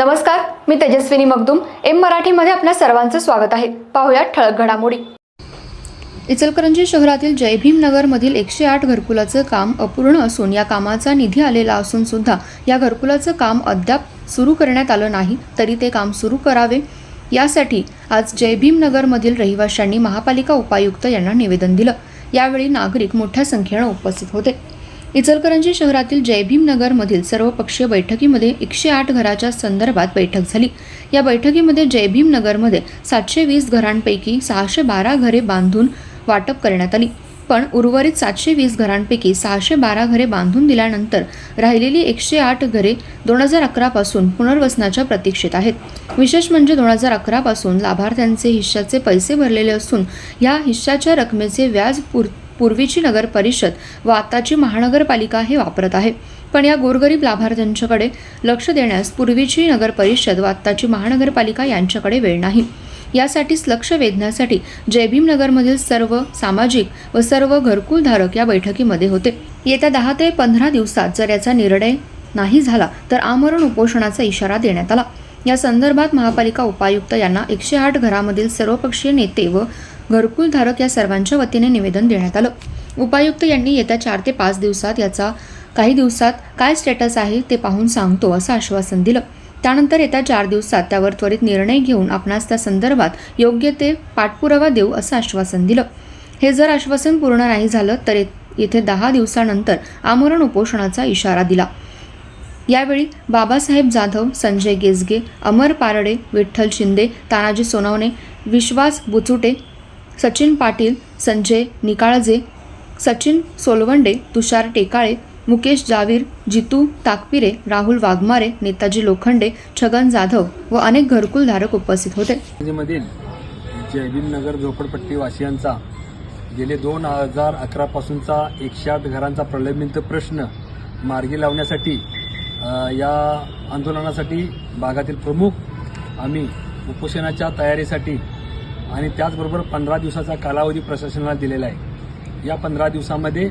नमस्कार मी तेजस्विनी मगदुम. एम मराठीमध्ये आपल्या सर्वांचं स्वागत आहे. पाहुयात ठळक घडामोडी. इचलकरंजी शहरातील जयभीम नगरमधील एकशे आठ घरकुलाचं काम अपूर्ण असून या कामाचा निधी आलेला असून सुद्धा या घरकुलाचं काम अद्याप सुरू करण्यात आलं नाही तरी ते काम सुरू करावे. यासाठी आज जयभीम नगरमधील रहिवाशांनी महापालिका उपायुक्त यांना निवेदन दिलं. यावेळी नागरिक मोठ्या संख्येनं उपस्थित होते. इचलकरंजी शहरातील जयभीम नगरमधील सर्वपक्षीय बैठकीमध्ये एकशे आठ घराच्या संदर्भात बैठक झाली. या बैठकीमध्ये जयभीम नगरमध्ये सातशे वीस घरांपैकी सहाशे बारा घरे बांधून वाटप करण्यात आली. पण उर्वरित सातशे वीस घरांपैकी सहाशे बारा घरे बांधून दिल्यानंतर राहिलेली एकशे आठ घरे दोन हजार अकरापासून पुनर्वसनाच्या प्रतीक्षेत आहेत. विशेष म्हणजे दोन हजार अकरापासून लाभार्थ्यांचे हिश्श्याचे पैसे भरलेले असून या हिश्श्याच्या रकमेचे व्याज पूर पूर्वीची नगर परिषद व आताची महानगरपालिका हे वापरत आहे. पण या गोरगरीब लाभार्थ्यांच्याकडे लक्ष देण्यास पूर्वीची नगर परिषद व आत्ताची महानगरपालिका यांच्याकडे वेळ नाही. यासाठीच लक्ष वेधण्यासाठी जयभीम नगरमधील सर्व सामाजिक व सर्व घरकुलधारक या बैठकीमध्ये होते. येत्या दहा ते पंधरा दिवसात जर याचा निर्णय नाही झाला तर आमरण उपोषणाचा इशारा देण्यात आला. या संदर्भात महापालिका उपायुक्त यांना एकशे आठ घरामधील सर्वपक्षीय नेते व घरकुलधारक या सर्वांच्या वतीने निवेदन देण्यात आलं. उपायुक्त यांनी येत्या चार ते पाच दिवसात याचा काही दिवसात काय स्टेटस आहे ते पाहून सांगतो असं आश्वासन दिलं. त्यानंतर येत्या चार दिवसात त्यावर त्वरित निर्णय घेऊन आपणास त्या संदर्भात योग्य ते पाठपुरावा देऊ असं आश्वासन दिलं. हे जर आश्वासन पूर्ण नाही झालं तर येथे दहा दिवसानंतर आमरण उपोषणाचा इशारा दिला. यावेळी बाबासाहेब जाधव संजय गेजगे अमर पारडे विठ्ठल शिंदे तानाजी सोनवणे विश्वास बुचुटे सचिन पाटील संजय निकाळजे सचिन सोलवंडे तुषार टेकाळे मुकेश जावीर जितू ताकपिरे राहुल वाघमारे नेताजी लोखंडे छगन जाधव व अनेक घरकुलधारक उपस्थित होते. मधील जयभीम नगर झोपडपट्टी वासियांचा गेले दोन हजार अकरा पासूनचा एकशे आठ घरांचा प्रलंबित प्रश्न मार्गी लावण्यासाठी या आंदोलनासाठी भागातील प्रमुख आम्ही उपोषणाच्या तयारीसाठी आणि त्याचबरोबर पंधरा दिवसाचा कालावधी प्रशासनाला दिलेला आहे. या पंधरा दिवसामध्ये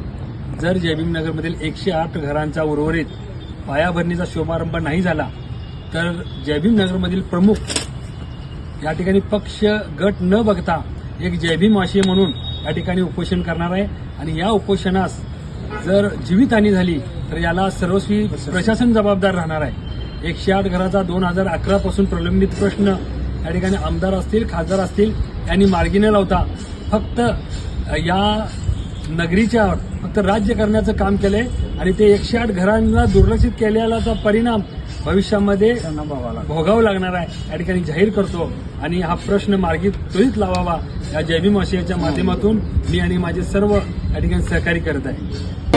जर जयभीम नगरमधील एकशे आठ घरांचा उर्वरित पायाभरणीचा शुभारंभ नाही झाला तर जयभीम नगरमधील प्रमुख या ठिकाणी पक्ष गट न बघता एक जयभीमवासी म्हणून या ठिकाणी उपोषण करणार आहे. आणि या उपोषणास जर जीवितहानी झाली तर याला सर्वस्वी प्रशासन जबाबदार राहणार आहे. एकशे आठ घराचा दोन हजार अकरा पासून प्रलंबित प्रश्न या ठिकाणी आमदार असतील खासदार असतील यांनी मार्गी न लावता फक्त या नगरीच्या फक्त राज्य करण्याचं काम केलंय आणि ते एकशे आठ घरांना दुर्लक्षित केलेल्याचा परिणाम भविष्यामध्ये भोगावं लागणार आहे. या ठिकाणी जाहीर करतो आणि हा प्रश्न मार्गी त्वरित लावावा. या जैवी आशयाच्या माध्यमातून मी आणि माझे सर्व या ठिकाणी सहकारी करत आहे.